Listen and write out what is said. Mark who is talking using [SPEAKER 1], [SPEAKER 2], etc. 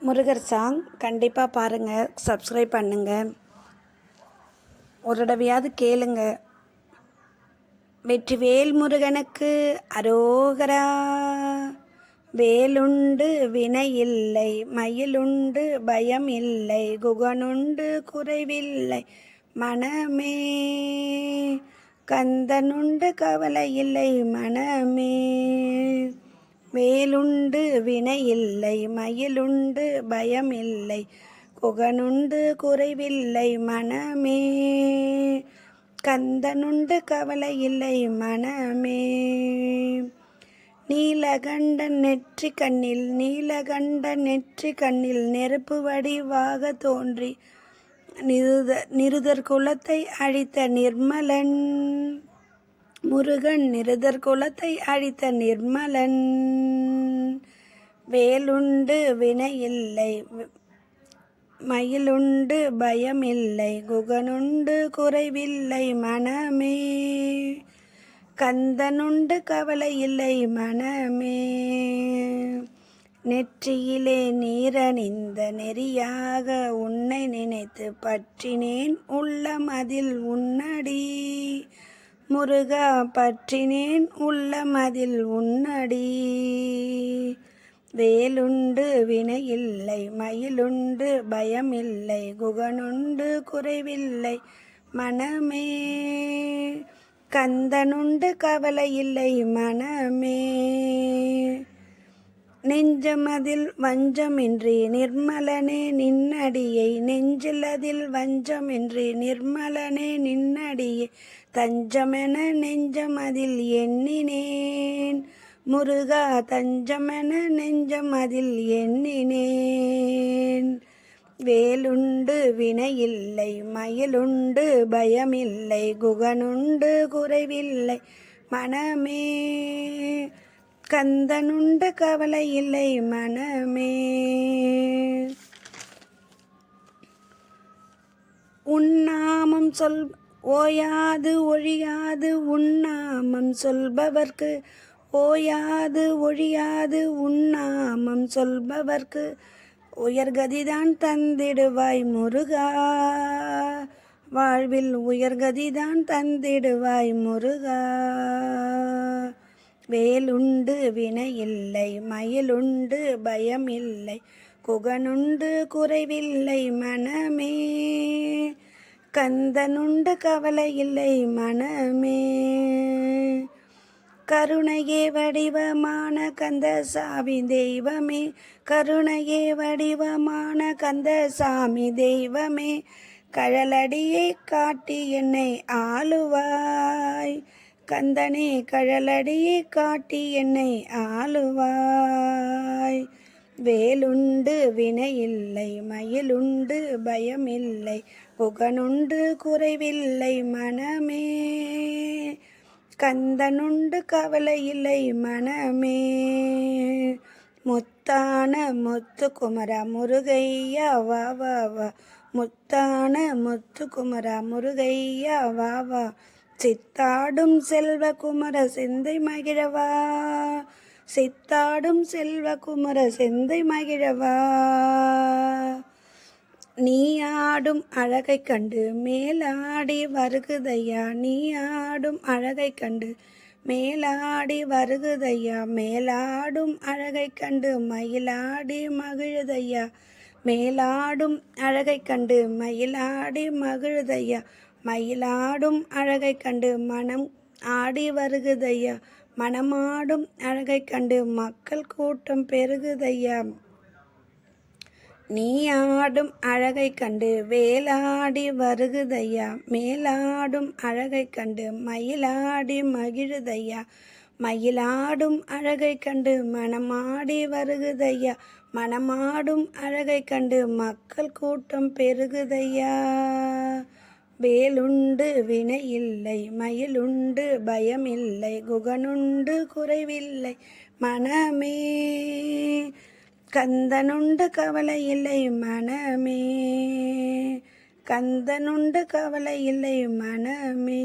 [SPEAKER 1] Murugar song கண்டிப்பாக பாருங்கள் subscribe பண்ணுங்கள் ஒரு தடவையாவது கேளுங்க. வெற்றிவேல் முருகனுக்கு அரோகரா. வேலுண்டு வினை இல்லை மயிலுண்டு பயம் இல்லை குகனுண்டு குறைவில்லை மனமே. கந்தனுண்டு கவலை இல்லை மனமே. வேலுண்டு வினை இல்லை மயிலுண்டு பயம் இல்லை குகனுண்டு குறைவில்லை மனமே. கந்தனுண்டு கவலை இல்லை மனமே. நீலகண்டன் நெற்றி கண்ணில் நீலகண்டன் நெற்றி கண்ணில் நெருப்பு வடிவாக தோன்றி நிருத நிருதர் குலத்தை அழித்த நிர்மலன். முருகன் நிருதர் குலத்தை அழித்த நிர்மலன். வேலுண்டு வினையில்லை மயிலுண்டு பயமில்லை குகனுண்டு குறைவில்லை மனமே. கந்தனுண்டு கவலை இல்லை மனமே. நெற்றியிலே நீரணிந்த நெறியாக உன்னை நினைத்து பற்றினேன் உள்ளம் அதில் உன்னடி. முருகா பற்றினேன் உள்ளமதில் உன்னடி. வேலுண்டு வினையில்லை மயிலுண்டு பயமில்லை குகனுண்டு குறைவில்லை மனமே. கந்தனுண்டு கவலை இல்லை மனமே. நெஞ்சமதில் வஞ்சமின்றி நிர்மலனே நின்னடியை நெஞ்சிலதில் வஞ்சமின்றி நிர்மலனே நின்னடியை தஞ்சமென நெஞ்சமதில் எண்ணினேன். முருகா தஞ்சமென நெஞ்சமதில் எண்ணினேன். வேலுண்டு வினையில்லை மயிலுண்டு பயமில்லை குகனுண்டு குறைவில்லை மனமே கந்தனுண்ட கவலை இல்லை மனமே உன்னாமம் சொல் ஓயாது ஒழியாது உன்னாமம் சொல்பவர்க்கு ஓயாது ஒழியாது உன்னாமம் சொல்பவர்க்கு உயர்கதிதான் தந்திடுவாய் முருகா. வாழ்வில் உயர்கதிதான் தந்திடுவாய் முருகா. வேலுண்டு வினையில்லை மயிலுண்டு இல்லை குகனுண்டு குறைவில்லை மனமே. கந்தனுண்டு கவலை இல்லை மனமே. கருணையே வடிவமான கந்த சாமி தெய்வமே. கருணையே வடிவமான கந்த சாமி தெய்வமே. கழலடியை காட்டி என்னை ஆளுவாய். கந்தனே கழலடியை காட்டி என்னை ஆளுவாய். வேலுண்டு வினையில்லை மயிலுண்டு பயமில்லை புகனுண்டு குறைவில்லை மனமே. கந்தனுண்டு கவலை இல்லை மனமே. முத்தான முத்து குமரா முருகையா வா வா வா. முத்தான முத்து குமரா முருகையா வா வா. சித்தாடும் செல்வ குமர சிந்தை மகிழவா. சித்தாடும் செல்வ குமர செந்தை மகிழவா. நீ ஆடும் அழகை கண்டு மேலாடி வருகுதையா. நீ ஆடும் அழகை கண்டு மேலாடி வருகுதையா. மேலாடும் அழகை கண்டு மயிலாடி மகிழுதையா. மேலாடும் அழகை கண்டு மயிலாடி மகிழுதையா. மயிலாடும் அழகை கண்டு மனம் ஆடி வருகுதையா? மனமாடும் அழகை கண்டு மக்கள் கூட்டம் பெருகுதையா? நீ ஆடும் அழகை கண்டு வேலாடி வருகுதையா? மேலாடும் அழகை கண்டு மயிலாடி மகிழுதையா? மயிலாடும் அழகை கண்டு மனமாடி வருகுதையா? மனமாடும் அழகை கண்டு மக்கள் கூட்டம் பெருகுதையா? வேலுண்டு வினை இல்லை மயிலுண்டு பயமில்லை குகனுண்டு குறைவில்லை மனமே. கந்தனுண்டு கவலை இல்லை மனமே. கந்தனுண்டு கவலை இல்லை மனமே.